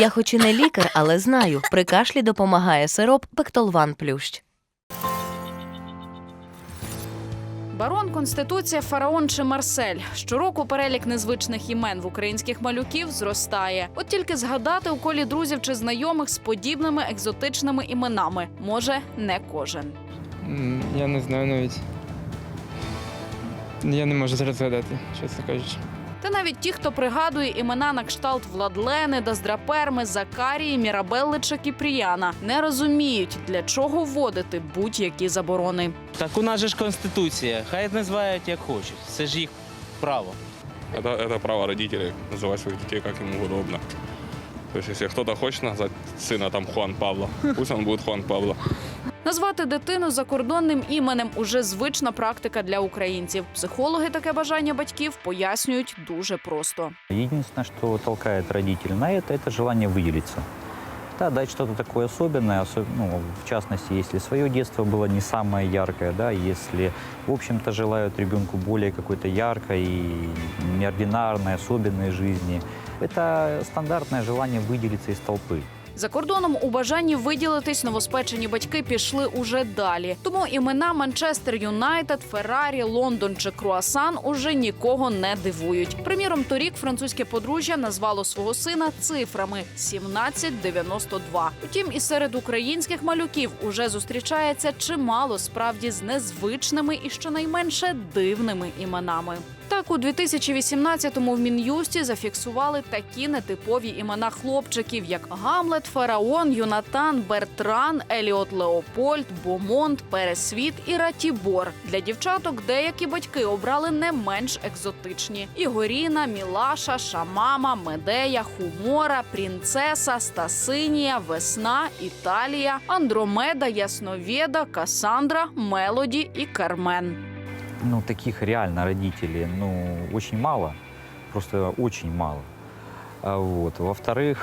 Я хоч і не лікар, але знаю, при кашлі допомагає сироп Пектолван Плющ. Барон, Конституція, Фараон чи Марсель. Щороку перелік незвичних імен в українських малюків зростає. От тільки згадати у колі друзів чи знайомих з подібними екзотичними іменами може не кожен. Я не знаю навіть. Я не можу зараз згадати, чесно кажучи. Та навіть ті, хто пригадує імена на кшталт Владлени, Доздраперми, Закарії, Мірабелли чи Кіпріяна, не розуміють, для чого вводити будь-які заборони. Так у нас же ж конституція. Хай називають як хочуть. Це ж їх право. Это, это право родителей называть своих детей как ему удобно. То есть, если кто-то хочет назвать сына там Хуан Пабло, пусть он будет Хуан Пабло. Назвати дитину закордонним іменем уже звична практика для українців. Психологи таке бажання батьків пояснюють дуже просто. Единственное, что толкает родителей на это, это желание выделиться. Да, дать что-то такое особенное, осо- ну, в частности, если свое детство было не самое яркое, да, если, в общем-то, желают ребенку более какой-то яркой, и неординарной, особенной жизни. Это стандартное желание выделиться из толпы. За кордоном у бажанні виділитись новоспечені батьки пішли уже далі. Тому імена Манчестер Юнайтед, Феррарі, Лондон чи Круасан уже нікого не дивують. Приміром, торік французьке подружжя назвало свого сина цифрами 1792. Утім, і серед українських малюків уже зустрічається чимало справді з незвичними і щонайменше дивними іменами. Так, у 2018-му в Мін'юсті зафіксували такі нетипові імена хлопчиків, як Гамлет, Фараон, Юнатан, Бертран, Еліот Леопольд, Бомонт, Пересвіт і Ратібор. Для дівчаток деякі батьки обрали не менш екзотичні: Ігоріна, Мілаша, Шамама, Медея, Хумора, Принцеса, Стасинія, Весна, Італія, Андромеда, Ясновєда, Касандра, Мелоді і Кармен. Ну, таких реально родителей, ну, очень мало, просто очень мало. А Вот. Во-вторых,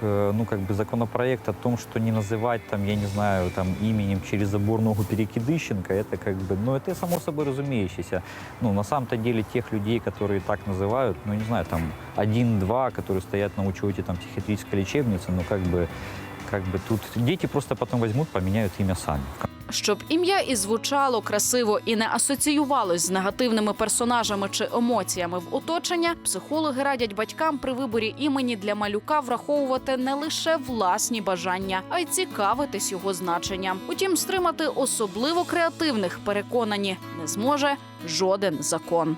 э, ну, как бы законопроект о том, что не называть там, я не знаю, там именем через забор ногу Перекидыщенко, это как бы, ну, это само собой разумеющееся. Ну, на самом-то деле тех людей, которые так называют, ну, не знаю, там один-два, которые стоят на учете там психиатрической лечебницы, ну, как бы, как бы тут дети просто потом возьмут, поменяют имя сами. Щоб ім'я і звучало красиво і не асоціювалось з негативними персонажами чи емоціями в оточення, психологи радять батькам при виборі імені для малюка враховувати не лише власні бажання, а й цікавитись його значенням. Утім, стримати особливо креативних переконані не зможе жоден закон.